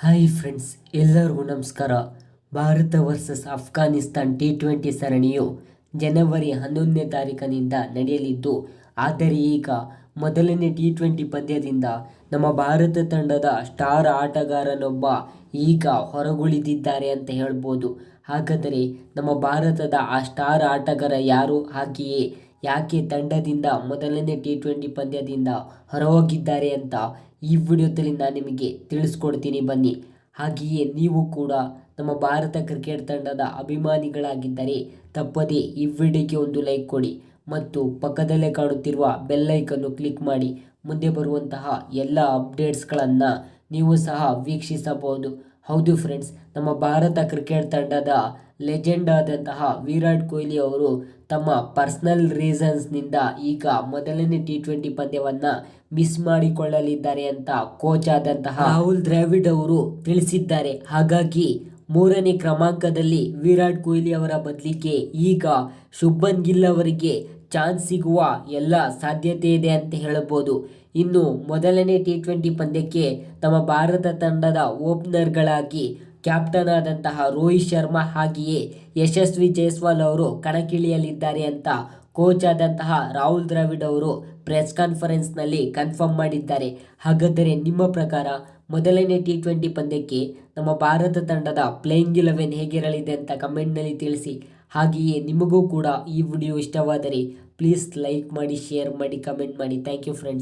Hi friends, ಎಲ್ಲರಿಗೂ ನಮಸ್ಕಾರ. Bharat versus Afghanistan T twenty ಸರಣಿಯು ಜನವರಿ ಹನ್ನೊಂದನೇ ತಾರೀಕಿನಿಂದ ನಡೆಯಲಿದ್ದು, ಆದರೆ ಈಗ ಮೊದಲನೇ ಟಿ ಟ್ವೆಂಟಿ ಪಂದ್ಯದಿಂದ ನಮ್ಮ ಭಾರತ ತಂಡದ ಸ್ಟಾರ್ ಆಟಗಾರನೊಬ್ಬ ಈಗ ಹೊರಗುಳಿದಿದ್ದಾರೆ ಅಂತ ಹೇಳ್ಬೋದು. ಹಾಗಾದರೆ ನಮ್ಮ ಭಾರತದ ಆ ಸ್ಟಾರ್ ಆಟಗಾರ ಯಾರು? ಹಾಗೆಯೇ ಯಾಕೆ ತಂಡದಿಂದ ಮೊದಲನೇ ಟಿ ಟ್ವೆಂಟಿ ಪಂದ್ಯದಿಂದ ಹೊರಹೋಗಿದ್ದಾರೆ ಅಂತ ಈ ವಿಡಿಯೋದಲ್ಲಿ ನಾನು ನಿಮಗೆ ತಿಳಿಸ್ಕೊಡ್ತೀನಿ ಬನ್ನಿ. ಹಾಗೆಯೇ ನೀವು ಕೂಡ ನಮ್ಮ ಭಾರತ ಕ್ರಿಕೆಟ್ ತಂಡದ ಅಭಿಮಾನಿಗಳಾಗಿದ್ದರೆ ತಪ್ಪದೇ ಈ ವಿಡಿಯೋಗೆ ಒಂದು ಲೈಕ್ ಕೊಡಿ ಮತ್ತು ಪಕ್ಕದಲ್ಲೇ ಕಾಣುತ್ತಿರುವ ಬೆಲ್ಲೈಕನ್ನು ಕ್ಲಿಕ್ ಮಾಡಿ. ಮುಂದೆ ಬರುವಂತಹ ಎಲ್ಲ ಅಪ್ಡೇಟ್ಸ್ಗಳನ್ನು ನೀವು ಸಹ ವೀಕ್ಷಿಸಬಹುದು. ಹೌದು ಫ್ರೆಂಡ್ಸ್, ನಮ್ಮ ಭಾರತ ಕ್ರಿಕೆಟ್ ತಂಡದ ಲೆಜೆಂಡ್ ಆದಂತಹ ವಿರಾಟ್ ಕೊಹ್ಲಿ ಅವರು ತಮ್ಮ ಪರ್ಸನಲ್ ರೀಸನ್ಸ್ನಿಂದ ಈಗ ಮೊದಲನೇ ಟಿ ಟ್ವೆಂಟಿ ಪಂದ್ಯವನ್ನು ಮಿಸ್ ಮಾಡಿಕೊಳ್ಳಲಿದ್ದಾರೆ ಅಂತ ಕೋಚ್ ಆದಂತಹ ರಾಹುಲ್ ದ್ರಾವಿಡ್ ಅವರು ತಿಳಿಸಿದ್ದಾರೆ. ಹಾಗಾಗಿ ಮೂರನೇ ಕ್ರಮಾಂಕದಲ್ಲಿ ವಿರಾಟ್ ಕೊಹ್ಲಿ ಅವರ ಬದಲಿಗೆ ಈಗ ಶುಭನ್ ಗಿಲ್ ಅವರಿಗೆ ಚಾನ್ಸ್ ಸಿಗುವ ಎಲ್ಲ ಸಾಧ್ಯತೆ ಇದೆ ಅಂತ ಹೇಳಬಹುದು ಇನ್ನು ಮೊದಲನೇ ಟಿ ಟ್ವೆಂಟಿ ಪಂದ್ಯಕ್ಕೆ ತಮ್ಮ ಭಾರತ ತಂಡದ ಓಪನರ್ಗಳಾಗಿ ಕ್ಯಾಪ್ಟನ್ ಆದಂತಹ ರೋಹಿತ್ ಶರ್ಮಾ ಹಾಗೆಯೇ ಯಶಸ್ವಿ ಜೈಸ್ವಾಲ್ ಅವರು ಕಣಕ್ಕಿಳಿಯಲಿದ್ದಾರೆ ಅಂತ ಕೋಚ್ ಆದಂತಹ ರಾಹುಲ್ ದ್ರಾವಿಡ್ ಅವರು ಪ್ರೆಸ್ ಕಾನ್ಫರೆನ್ಸ್ನಲ್ಲಿ ಕನ್ಫರ್ಮ್ ಮಾಡಿದ್ದಾರೆ. ಹಾಗಾದರೆ ನಿಮ್ಮ ಪ್ರಕಾರ ಮೊದಲನೇ ಟಿ ಟ್ವೆಂಟಿ ಪಂದ್ಯಕ್ಕೆ ನಮ್ಮ ಭಾರತ ತಂಡದ ಪ್ಲೇಯಿಂಗ್ ಇಲೆವೆನ್ ಹೇಗಿರಲಿದೆ ಅಂತ ಕಮೆಂಟ್ನಲ್ಲಿ ತಿಳಿಸಿ. ಹಾಗೆಯೇ ನಿಮಗೂ ಕೂಡ ಈ ವಿಡಿಯೋ ಇಷ್ಟವಾದರೆ ಪ್ಲೀಸ್ ಲೈಕ್ ಮಾಡಿ ಶೇರ್ ಮಾಡಿ ಕಮೆಂಟ್ ಮಾಡಿ. Thank you friends